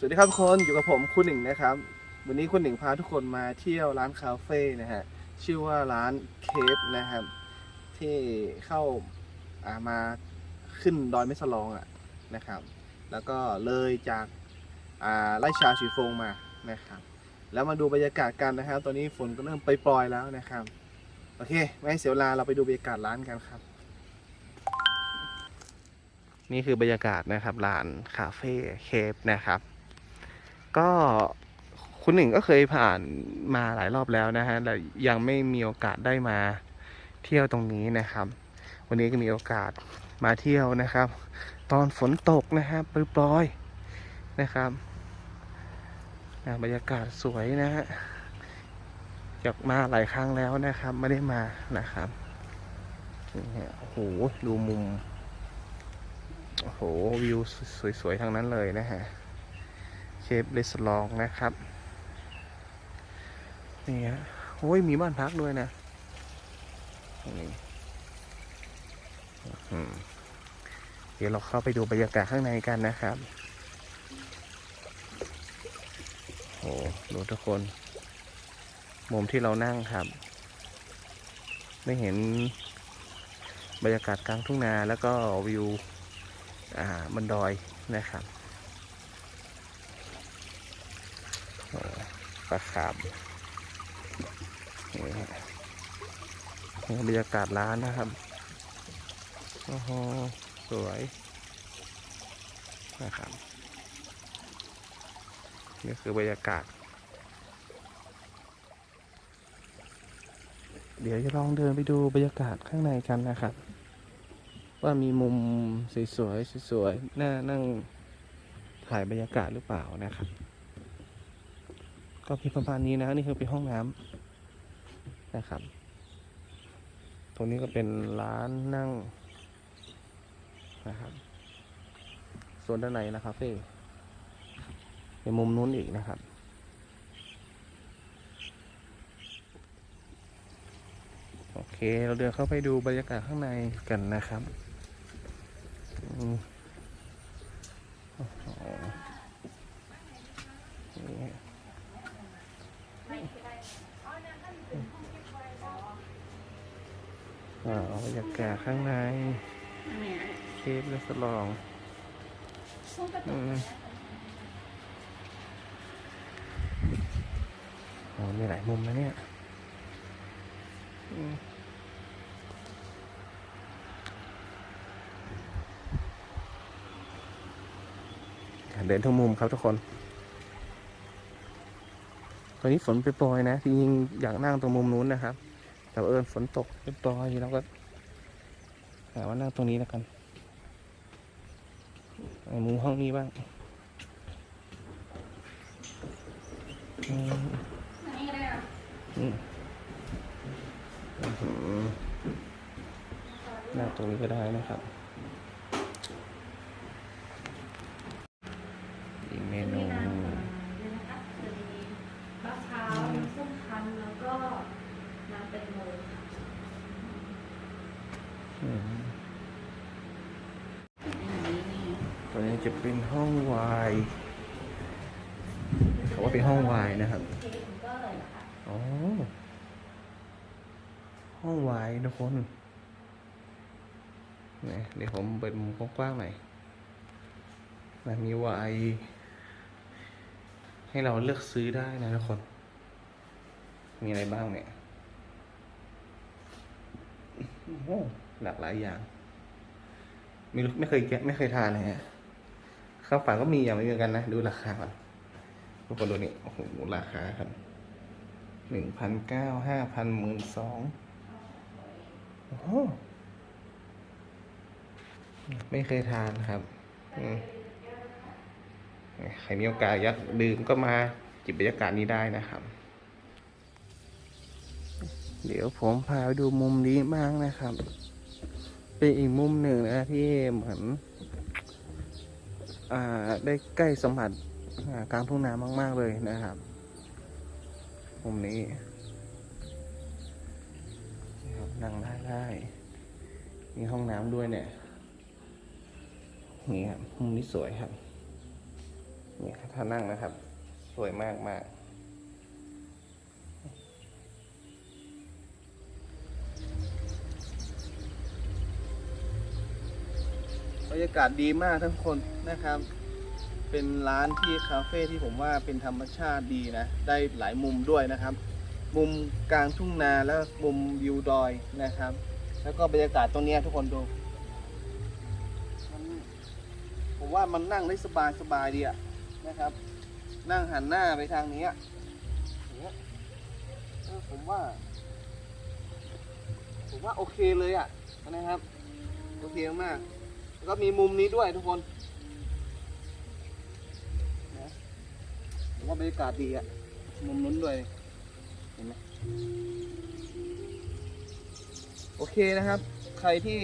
สวัสดีครับทุกคนอยู่กับผมคุณหนึ่งนะครับ วันนี้คุณหนึ่งพาทุกคนมาเที่ยวร้านคาเฟ่นะฮะชื่อว่าร้านเคฟนะครับ ที่เข้าามาขึ้นดอยแม่สลองอะนะครับ แล้วก็เลยจากาไล่ชาชีฟงมานะครับ แล้วมาดูบรรยากาศกันนะครับ ตอนนี้ฝนก็เริ่มไปปล่อยแล้วนะครับโอเค ไม่ให้เสียเวลาเราไปดูบรรยากาศร้านกันครับ นี่คือบรรยากาศนะครับร้านคาเฟ่เคฟนะครับ ก็คุณหนึ่งก็เคยผ่านมาหลายรอบแล้วนะฮะแต่ยังไม่มีโอกาสได้มาเที่ยวตรงนี้นะครับ วันนี้ก็มีโอกาสมาเที่ยวนะครับ ตอนฝนตกนะครับปล่อยๆนะครับบรรยากาศสวยนะฮะอยากมาหลายครั้งแล้วนะครับ ไม่ได้มานะครับนี่โอ้โหดูมุม โอ้โหวิวสวยๆทั้งนั้นเลยนะฮะ เชฟเรสลองนะครับ นี่ฮะโอ้ย มีบ้านพักด้วยนะตรงนี้เดี๋ยวเราเข้าไปดูบรรยากาศข้างในกันนะครับ โอ้ดูทุกคน มุมที่เรานั่งครับ ได้เห็นบรรยากาศกลางทุ่งนาแล้วก็วิว อ่าบนดอยนะครับโอ้ ปลาขามนี่ฮะนี่บรรยากาศร้านนะครับโอ้โหสวยนะครับนี่คือบรรยากาศ เดี๋ยวจะลองเดินไปดูบรรยากาศข้างในกันนะครับ ว่ามีมุมสวยๆสวยๆน่านั่งถ่ายบรรยากาศหรือเปล่านะครับ ก็เพียงประมาณนี้นะนี่คือเป็นห้องน้ำนะครับ ตรงนี้ก็เป็นร้านนั่งนะครับ ส่วนด้านในนะคาเฟ่ในมุมนู้นอีกนะครับโอเค เราเดินเข้าไปดูบรรยากาศข้างในกันนะครับอืมโอ้โหนี่ อ่าบรรยากาศข้างใน เคฟและสลองอืมโอ้มีหลายมุมนะเนี่ยอืมเดินทุกมุมครับทุกคน ตอนนี้ฝนไปปล่อยนะ จริงๆอยากนั่งตรงมุมนู้นนะครับ แต่เอิญฝนตกเรียบร้อยๆเราก็หาว่านั่งตรงนี้แล้วกันมุมห้องนี้บ้างอืมอืมอื้อหือนั่งตรงนี้ก็ได้นะครับ อีกเมนู มะพร้าวน้ำส้มคั้นแล้วก็น้ำเป็นโมค่ะ อืม อันนี้นี่ ตัวนี้จะเป็นห้องวายเขาว่าเป็นห้องวายนะครับอ๋อห้องวายทุกคนนี่เดี๋ยวผมเปิดมุมกว้างๆหน่อยมันมีวายให้เราเลือกซื้อได้นะทุกคน มีอะไรบ้างเนี่ย โอ้ หลากหลายอย่าง ไม่รู้ไม่เคยแกะไม่เคยทานเลยฮะข้าวฝานก็มีอย่างไม่เหมือนกันนะ ดูราคาก่อนทุกคนดูนี่โอ้โหราคาครับหนึ่งพันเก้าห้าพันหมื่นสองโอ้โหไม่เคยทานครับใครมีโอกาสอยากดื่มก็มาจิบบรรยากาศนี้ได้นะครับ เดี๋ยวผมพาไปดูมุมนี้บ้างนะครับ เป็นอีกมุมหนึ่งนะที่เหมือนอได้ใกล้สัมผัสกลางทุ่งนามาก ๆ เลยนะครับ มุมนี้นั่งได้ได้มีห้องน้ำด้วยเนี่ยนี่ครับมุมนี้สวยครับนี่ครับท่านั่งนะครับ สวยมากมาก บรรยากาศดีมากทั้งคนนะครับ เป็นร้านที่คาเฟ่ที่ผมว่าเป็นธรรมชาติดีนะ ได้หลายมุมด้วยนะครับ มุมกลางทุ่งนาแล้วมุมวิวดอยนะครับ แล้วก็บรรยากาศตรงเนี้ยทุกคนดูผมว่ามันนั่งได้สบายสบายดีอะนะครับ นั่งหันหน้าไปทางนี้อะผมว่า ผมว่าโอเคเลยอะนะครับ โอเคมาก ก็มีมุมนี้ด้วยทุกคนนะผมว่าบรรยากาศดีอะมุมนู้นด้วย เห็นไหมโอเคนะครับ ใครที่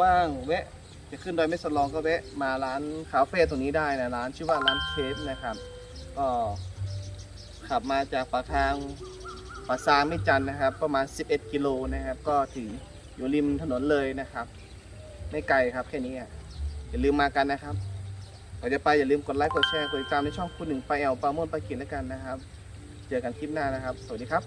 ว่างแวะ จะขึ้นดอยแม่สลองก็แวะมาร้านคาเฟ่ตรงนี้ได้นะร้านชื่อว่าร้านเคฟนะครับ ก็ขับมาจากปากทางปากซางไม่จันนะครับ ประมาณ 11 กิโลนะครับ ก็ถึงอยู่ริมถนนเลยนะครับ ไม่ไกลครับแค่นี้อะ อย่าลืมมากันนะครับก่อนจะไปอย่าลืมกดไลค์กดแชร์กดติดตามในช่องคุณหนึ่งไปแอลปาโมนปาเกินแล้วกันนะครับ เจอกันคลิปหน้านะครับ สวัสดีครับ